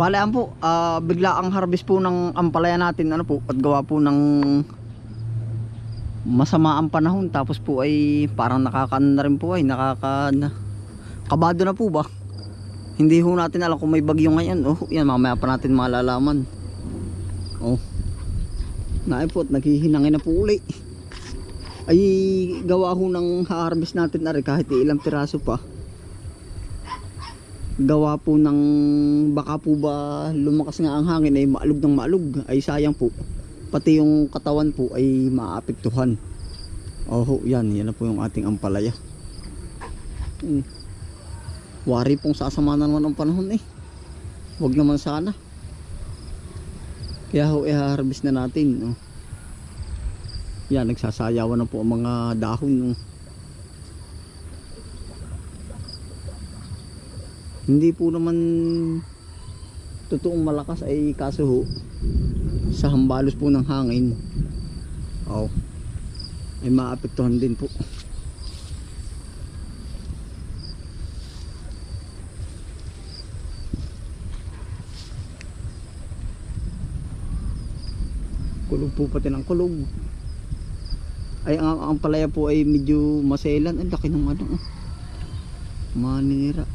Bale, yan po, ah, bigla ang harvest po ng ampalaya natin, ano po, at gawa po ng masama ang panahon. Tapos po ay parang nakakaano na rin po ay, nakaka... Na, kabado na po ba? Hindi ho natin alam kung may bagyo ngayon. Oh, yan, mamaya pa natin malalaman. Oh. Naay po, at naghihinangin na po uli. Ay, gawa ho ng harvest natin na rin kahit ilang piraso pa gawa po ng baka po ba lumakas nga ang hangin ay maalog ng maalog ay sayang po pati yung katawan po ay maapektuhan oh yan yan na po yung ating ampalaya Hmm. wari pong sasama na naman ang panahon eh wag naman sana kaya ho i-harvest na natin oh. yan nagsasayawan na po ang mga dahon oh. Hindi po naman totoong malakas ay kaso ho sa hambalos po ng hangin. Oh, ay maapektuhan din po. Kulog po pati ng kulog. Ay ang, ang palaya po ay medyo maselan. Ang laki ng ano oh. manira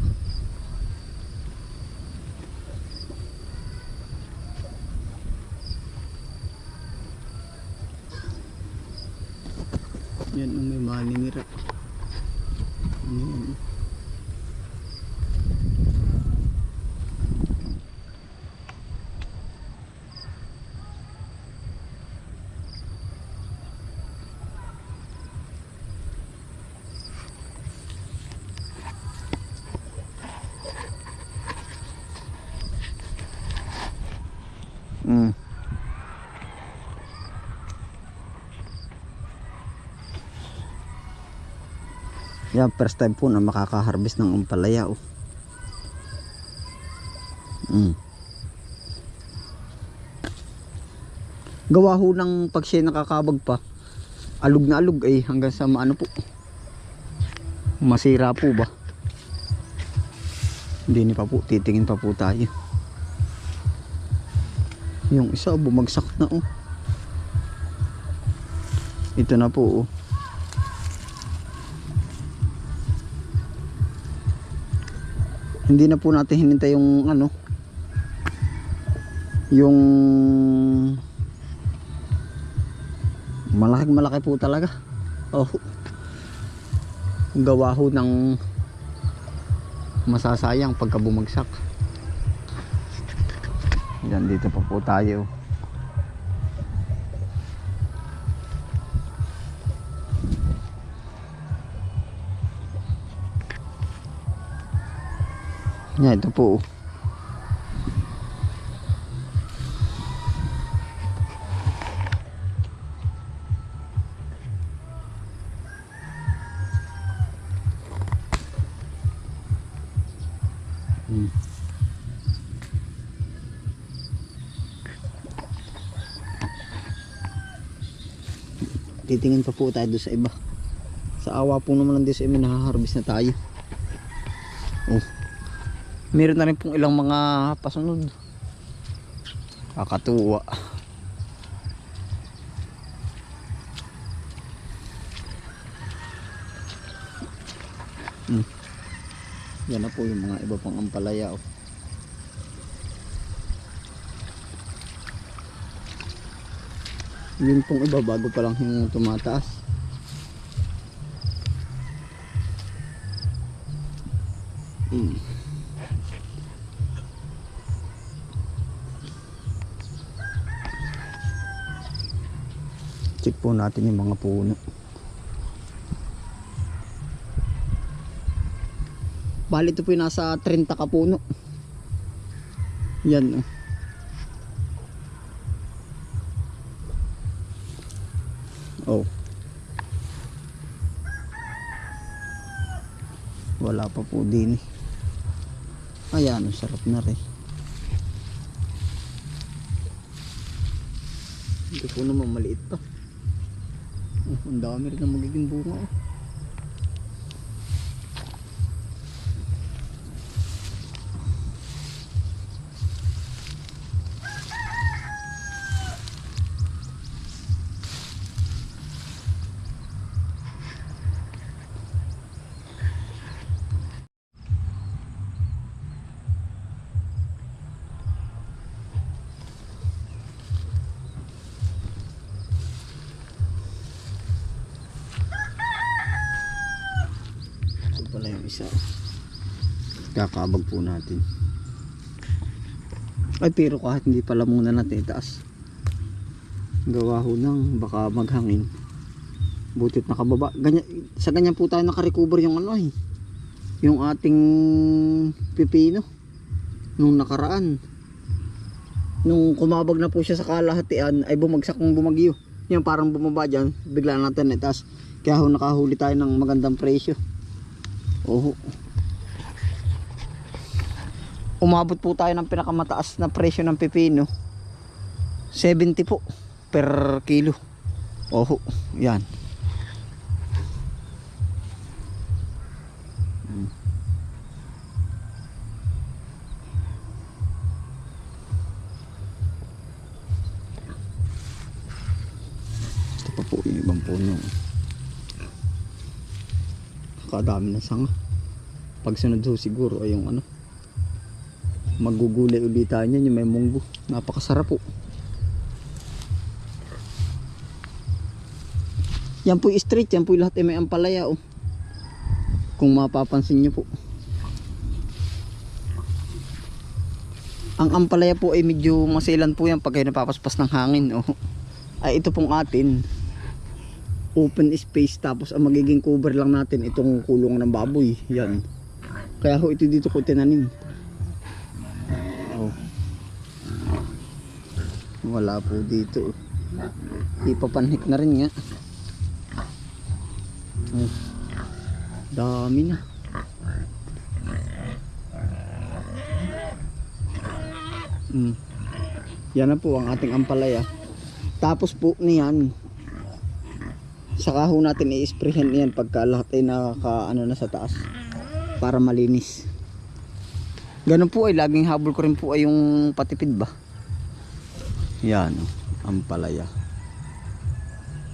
Yan ang may maninira. Ano yan? Mm. Yan, first time po na makaka-harvest ng ampalaya. Oh. Mm. Gawa ho ng pag siya nakakabag pa. Alug na alug ay hanggang sa maano po. Masira po ba? Hindi ni pa po, titingin pa po tayo. Yung isa bumagsak na oh. Ito na po oh. Hindi na po natin hinintay yung ano yung malaki malaki po talaga. Oh gawa ho ng masasayang pagka bumagsak yan dito pa po tayo yan ito po. Hmm. Titingin pa po tayo doon sa iba. Sa awa po naman ng Diyos ay may nakaharvest na tayo. Oh. Meron na rin pong ilang mga pasunod. Kakatuwa. Hmm. Yan na po yung mga iba pang ampalaya. Oh. Yun pong iba bago pa lang yung tumataas. Hmm. Po natin yung mga puno. Bali ito po yung nasa 30 ka puno. Yan. oh. Oh. Wala pa po din eh. Ayan, sarap na rin. Ito po naman maliit pa. Oh, ang dami rin na magiging bunga. Oh. Kakabag po natin. Ay pero kahit hindi pala muna natin itaas. Gawa ho nang baka maghangin. Butit nakababa. Ganyan, sa ganyan po tayo nakarecover yung ano eh. Yung ating pipino. Nung nakaraan. Nung kumabag na po siya sa kalahatian ay bumagsak ng bumagyo. Yan parang bumaba dyan. Bigla natin itaas. Kaya ho nakahuli tayo ng magandang presyo. Oo. Umabot po tayo ng pinakamataas na presyo ng pipino. 70 po per kilo. Oho, yan. Ito pa po yung ibang puno. Kadami na sanga. Pagsunod ho siguro ay yung ano. Magugulay ulit tayo niyan yung may munggo. Napakasarap po. Yan po yung street, yan po lahat ay may ampalaya oh. Kung mapapansin nyo po. Ang ampalaya po ay medyo masilan po yan pag kayo napapaspas ng hangin oh. Ay ito pong atin. Open space tapos ang magiging cover lang natin itong kulungan ng baboy. Yan. Kaya ho ito dito ko tinanim. Oh. Wala po dito. Ipapanhik na rin nga. Oh. Dami na. Mm. Yan na po ang ating ampalaya. Tapos po niyan, saka ho natin i-sprayhan yan pagka lahat ay nakaka ano na sa taas para malinis. Ganun po ay laging habol ko rin po ay yung patipid ba. Yan oh, ampalaya.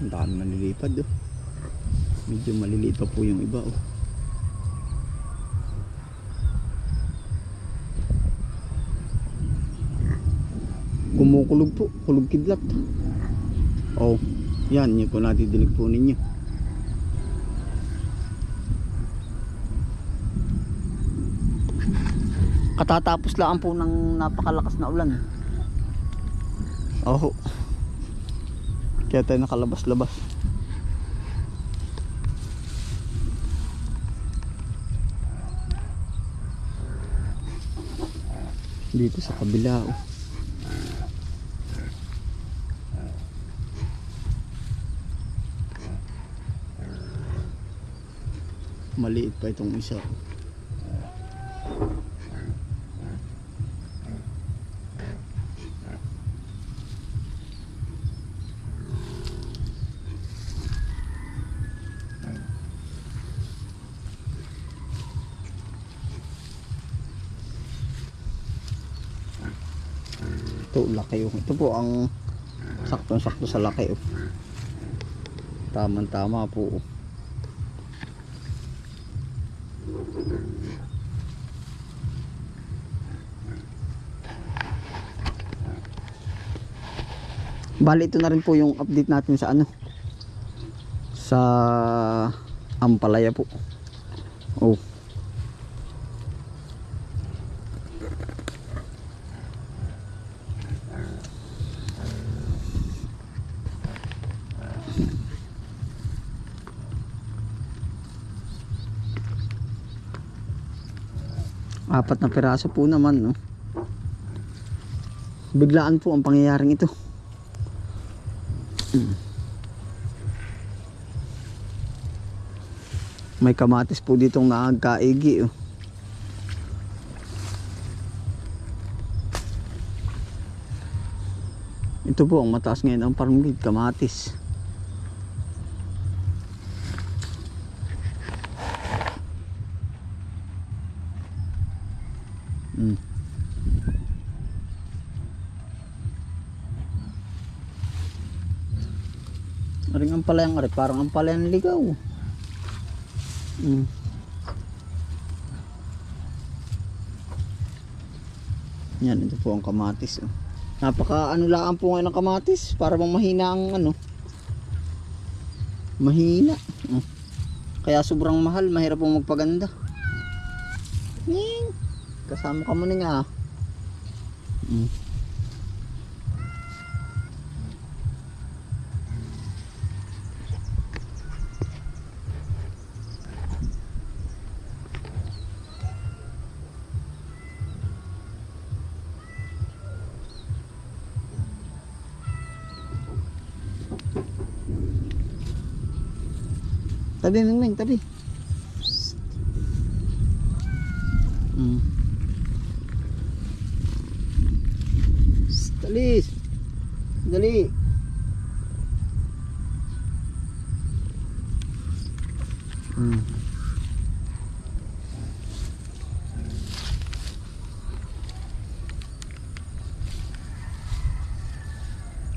Ang dami malilipad oh. Medyo maliliit pa po yung iba oh. Kumukulog po, kulog kidlat. Oh, yan, yun po natidinig po ninyo. Katatapos lang po ng napakalakas na ulan. Oh. Kaya tayo nakalabas-labas. Dito sa kabila oh. Maliit pa itong isa. Ito, laki oh. Ito po ang saktong-sakto sa laki oh. Tamang-tama po oh. Bali ito na rin po yung update natin sa ano sa Ampalaya po. Oh. Apat na piraso po naman, no. Biglaan po ang pangyayaring ito. May kamatis po ditong nakagkaigi, oh. Ito po ang mataas ngayon ang farm gate, kamatis. Mm. Ang palayang ari, parang ang palayang ligaw. Mm. Yan, ito po ang kamatis. Oh. Napaka ano po ngayon ng kamatis para bang mahina ang ano. Mahina. Oh. Kaya sobrang mahal, mahirap pong magpaganda. Ning. kasama ka muna nga. Mm. Tabi, Ming Ming, tabi. Mm. Psst, Dalis. Dali. Mm.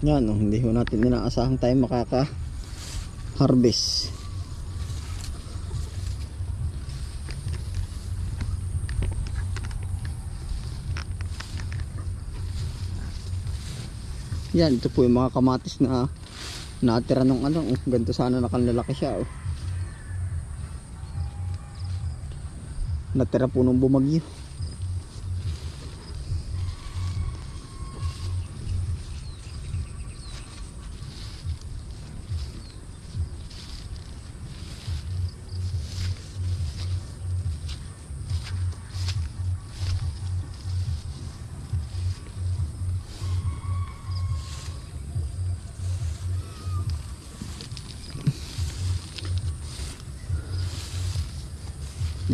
Yan, oh, hindi ho natin inaasahan tayo makaka harvest. Yan, ito po yung mga kamatis na natira ng ano, oh, ganito sana nakanlalaki siya oh. Natira po nung bumagyo.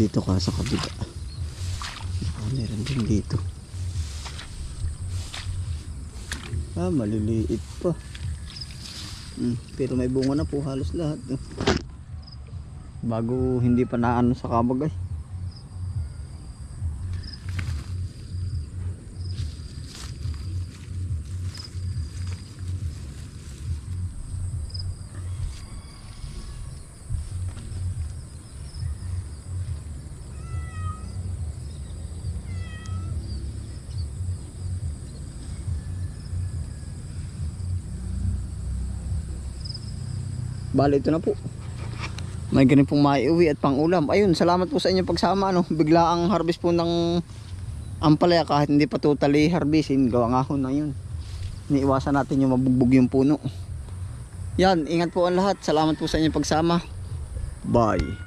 Dito ka sa kabila. Ah, meron din dito. Ah, maliliit pa. Hmm, pero may bunga na po halos lahat. Bago hindi pa naano sa kabagay. Bali ito na po. May ganun pong maiuwi at pangulam. Ayun, salamat po sa inyong pagsama. Ano? Bigla ang harvest po ng ampalaya kahit hindi pa totally harvestin. Gawa nga ho na yun. Niiwasan natin yung mabugbog yung puno. Yan, ingat po ang lahat. Salamat po sa inyong pagsama. Bye.